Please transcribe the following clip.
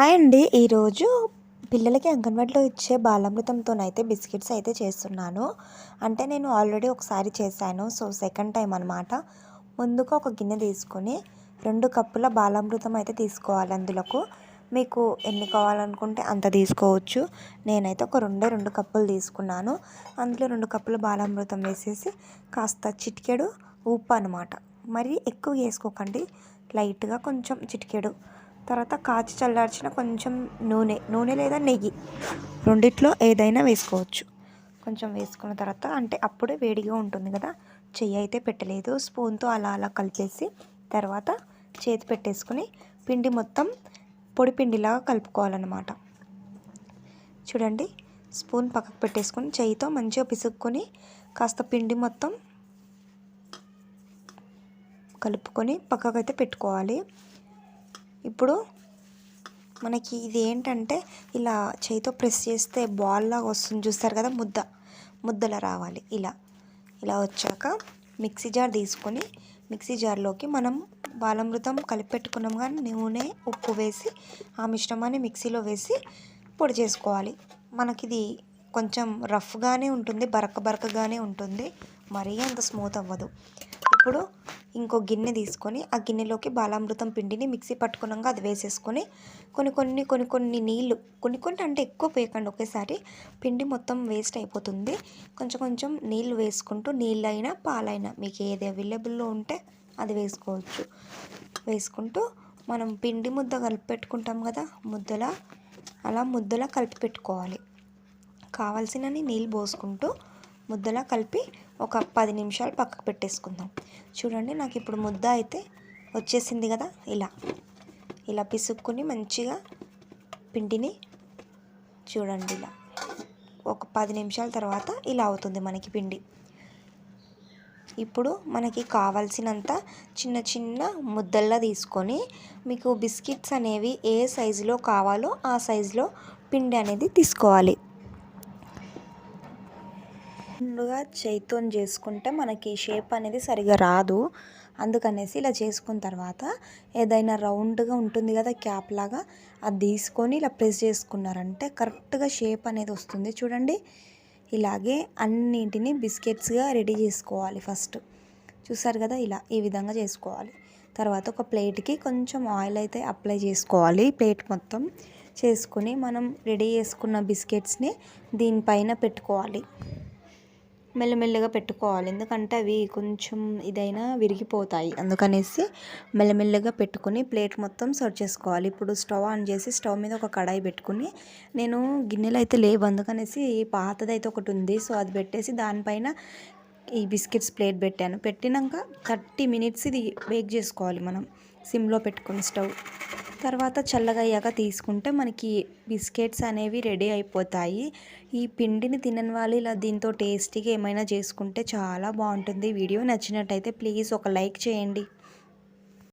Hi అండి. ఈరోజు పిల్లలకి అంగన్వాడీలో ఇచ్చే బాలామృతంతోనైతే బిస్కెట్స్ అయితే చేస్తున్నాను. అంటే నేను ఆల్రెడీ ఒకసారి చేశాను. సో సెకండ్ టైం అనమాట ముందుగా ఒక గిన్నె తీసుకొని రెండు కప్పుల బాలామృతం అయితే తీసుకోవాలి అందులోకి. మీకు ఎన్ని కావాలనుకుంటే అంత తీసుకోవచ్చు. నేనైతే ఒక రెండే రెండు కప్పులు తీసుకున్నాను. అందులో రెండు కప్పుల బాలామృతం వేసేసి కాస్త చిటికెడు ఉప్పు అనమాట మరి ఎక్కువ వేసుకోకండి. లైట్గా కొంచెం చిటికెడు తర్వాత కాచి చల్లార్చిన కొంచెం నూనె నూనె లేదా నెయ్యి రెండిట్లో ఏదైనా వేసుకోవచ్చు. కొంచెం వేసుకున్న తర్వాత అంటే అప్పుడే వేడిగా ఉంటుంది కదా చెయ్యి అయితే పెట్టలేదు. స్పూన్తో అలా అలా కలిపేసి తర్వాత చేతి పెట్టేసుకుని పిండి మొత్తం పొడి పిండిలాగా కలుపుకోవాలన్నమాట. చూడండి స్పూన్ పక్కకు పెట్టేసుకొని చెయ్యితో మంచిగా పిసుక్కొని కాస్త పిండి మొత్తం కలుపుకొని పక్కకైతే పెట్టుకోవాలి. ఇప్పుడు మనకి ఇది ఏంటంటే ఇలా చేయితో ప్రెస్ చేస్తే బాల్ లాగా వస్తుంది. చూస్తారు కదా ముద్ద. ముద్దలా రావాలి. ఇలా. ఇలా వచ్చాక మిక్సీ జార్ తీసుకొని మిక్సీ జార్లోకి మనం బాలమృతం కలిపి పెట్టుకున్నాం కానీ నూనె ఉప్పు వేసి ఆ మిశ్రమాన్ని మిక్సీలో వేసి పొడి చేసుకోవాలి. మనకి ఇది కొంచెం రఫ్గానే ఉంటుంది బరక బరకగానే ఉంటుంది. మరీ అంత స్మూత్ అవ్వదు. ఇప్పుడు ఇంకో గిన్నె తీసుకొని ఆ గిన్నెలోకి బాలామృతం పిండిని మిక్సీ పట్టుకున్నాక అది వేసేసుకొని కొన్ని కొన్ని కొన్ని కొన్ని నీళ్ళు కొన్ని కొన్ని అంటే ఎక్కువ పోయకండి ఒకేసారి పిండి మొత్తం వేస్ట్ అయిపోతుంది. కొంచెం కొంచెం నీళ్ళు వేసుకుంటూ నీళ్ళైనా పాలైనా మీకు ఏది అవైలబుల్లో ఉంటే అది వేసుకోవచ్చు. వేసుకుంటూ మనం పిండి ముద్ద కలిపి పెట్టుకుంటాం కదా ముద్దలా అలా ముద్దలా కలిపి పెట్టుకోవాలి. కావాల్సినని నీళ్ళు పోసుకుంటూ ముద్దలా కలిపి ఒక పది నిమిషాలు పక్కకు పెట్టేసుకుందాం. చూడండి నాకు ఇప్పుడు ముద్ద అయితే వచ్చేసింది కదా ఇలా. ఇలా పిసుక్కుని మంచిగా పిండిని చూడండి ఇలా. ఒక పది నిమిషాల తర్వాత ఇలా అవుతుంది మనకి పిండి. ఇప్పుడు మనకి కావాల్సినంత చిన్న చిన్న ముద్దల్లా తీసుకొని మీకు బిస్కెట్స్ అనేవి ఏ సైజులో కావాలో ఆ సైజులో పిండి అనేది తీసుకోవాలి. ముందుగా చేతితో చేసుకుంటే మనకి షేప్ అనేది సరిగా రాదు. అందుకనేసి ఇలా చేసుకున్న తర్వాత ఏదైనా రౌండ్గా ఉంటుంది కదా క్యాప్ లాగా అది తీసుకొని ఇలా ప్రెస్ చేసుకున్నారంటే కరెక్ట్గా షేప్ అనేది వస్తుంది. చూడండి ఇలాగే అన్నింటినీ బిస్కెట్స్గా రెడీ చేసుకోవాలి ఫస్ట్ చూసారు కదా ఇలా ఈ విధంగా చేసుకోవాలి. తర్వాత ఒక ప్లేట్కి కొంచెం ఆయిల్ అయితే అప్లై చేసుకోవాలి. ప్లేట్ మొత్తం చేసుకొని మనం రెడీ చేసుకున్న బిస్కెట్స్ని దీనిపైన పెట్టుకోవాలి. మెల్లమెల్లగా పెట్టుకోవాలి. ఎందుకంటే అవి కొంచెం ఇదైనా విరిగిపోతాయి. అందుకనేసి మెల్లమెల్లగా పెట్టుకుని ప్లేట్ మొత్తం సర్వ్ చేసుకోవాలి. ఇప్పుడు స్టవ్ ఆన్ చేసి స్టవ్ మీద ఒక కడాయి పెట్టుకుని నేను గిన్నెలు అయితే లేవు. అందుకనేసి పాతది ఒకటి ఉంది. సో అది పెట్టేసి దానిపైన ఈ బిస్కెట్స్ ప్లేట్ పెట్టాను. పెట్టినాక థర్టీ మినిట్స్ ఇది బేక్ చేసుకోవాలి మనం. సిమ్లో పెట్టుకుని స్టవ్. తర్వాత చల్లగా అయ్యాక తీసుకుంటే మనకి బిస్కెట్స్ అనేవి రెడీ అయిపోతాయి. ఈ పిండిని తినని వాళ్ళు ఇలా దీంతో టేస్టీగా ఏమైనా చేసుకుంటే చాలా బాగుంటుంది. వీడియో నచ్చినట్టయితే ప్లీజ్ ఒక లైక్ చేయండి.